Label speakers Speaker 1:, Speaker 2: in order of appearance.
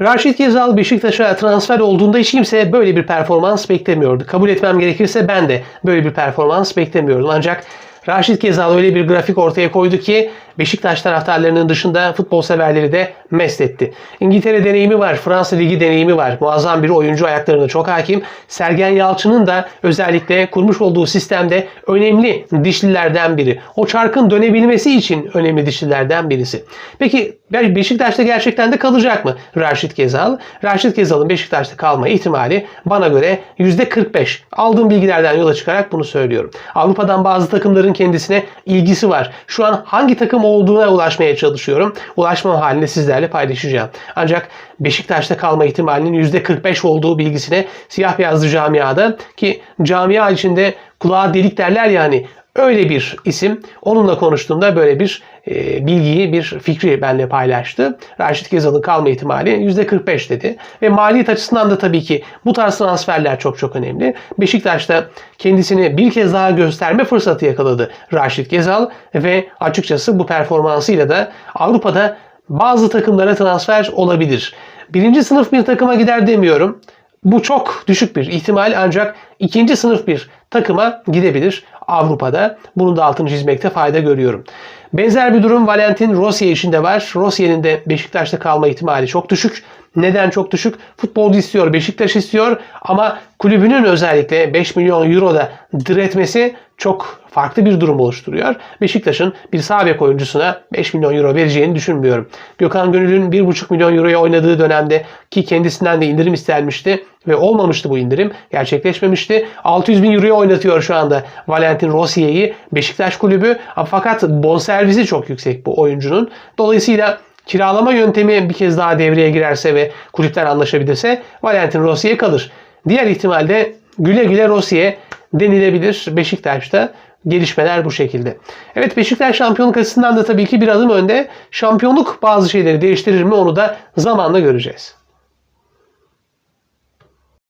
Speaker 1: Raşit Gezal Beşiktaş'a transfer olduğunda hiç kimse böyle bir performans beklemiyordu. Kabul etmem gerekirse ben de böyle bir performans beklemiyordum. Ancak Raşit Gezal öyle bir grafik ortaya koydu ki Beşiktaş taraftarlarının dışında futbol severleri de mest etti. İngiltere deneyimi var, Fransa Ligi deneyimi var. Muazzam bir oyuncu ayaklarına çok hakim. Sergen Yalçın'ın da özellikle kurmuş olduğu sistemde önemli dişlilerden biri. O çarkın dönebilmesi için önemli dişlilerden birisi. Peki Beşiktaş'ta gerçekten de kalacak mı Raşit Gezal? Raşit Gezal'ın Beşiktaş'ta kalma ihtimali bana göre %45. Aldığım bilgilerden yola çıkarak bunu söylüyorum. Avrupa'dan bazı takımların kendisine ilgisi var. Şu an hangi takım olduğuna ulaşmaya çalışıyorum. Ulaşmam halinde sizlerle paylaşacağım. Ancak Beşiktaş'ta kalma ihtimalinin %45 olduğu bilgisine siyah beyazlı camiada ki camia içinde kulağa delik derler yani öyle bir isim. Onunla konuştuğumda böyle bir e, bilgiyi, bir fikri benimle paylaştı. Raşit Gezal'ın kalma ihtimali %45 dedi. Ve maliyet açısından da tabii ki bu tarz transferler çok çok önemli. Beşiktaş'ta kendisini bir kez daha gösterme fırsatı yakaladı Raşit Gezal ve açıkçası bu performansıyla da Avrupa'da bazı takımlara transfer olabilir. Birinci sınıf bir takıma gider demiyorum. Bu çok düşük bir ihtimal ancak ikinci sınıf bir takıma gidebilir Avrupa'da. Bunun da altını çizmekte fayda görüyorum. Benzer bir durum Valentin Rossi için de var. Rossi'nin de Beşiktaş'ta kalma ihtimali çok düşük. Neden çok düşük? Futbolcu istiyor, Beşiktaş istiyor ama kulübünün özellikle 5 milyon euroda diretmesi çok farklı bir durum oluşturuyor. Beşiktaş'ın bir sağ bek oyuncusuna 5 milyon euro vereceğini düşünmüyorum. Gökhan Gönül'ün 1,5 milyon euroya oynadığı dönemde ki kendisinden de indirim istenmişti ve olmamıştı bu indirim. Gerçekleşmemişti. 600 bin euroya oynatıyor şu anda Valentin Rossi'yi Beşiktaş kulübü. Fakat bonservisi çok yüksek bu oyuncunun. Dolayısıyla kiralama yöntemi bir kez daha devreye girerse ve kulüpler anlaşabilirse Valentin Rossi'ye kalır. Diğer ihtimalde güle güle Rossi'ye denilebilir Beşiktaş'ta. Gelişmeler bu şekilde. Evet Beşiktaş şampiyonluk açısından da tabii ki bir adım önde. Şampiyonluk bazı şeyleri değiştirir mi onu da zamanla göreceğiz.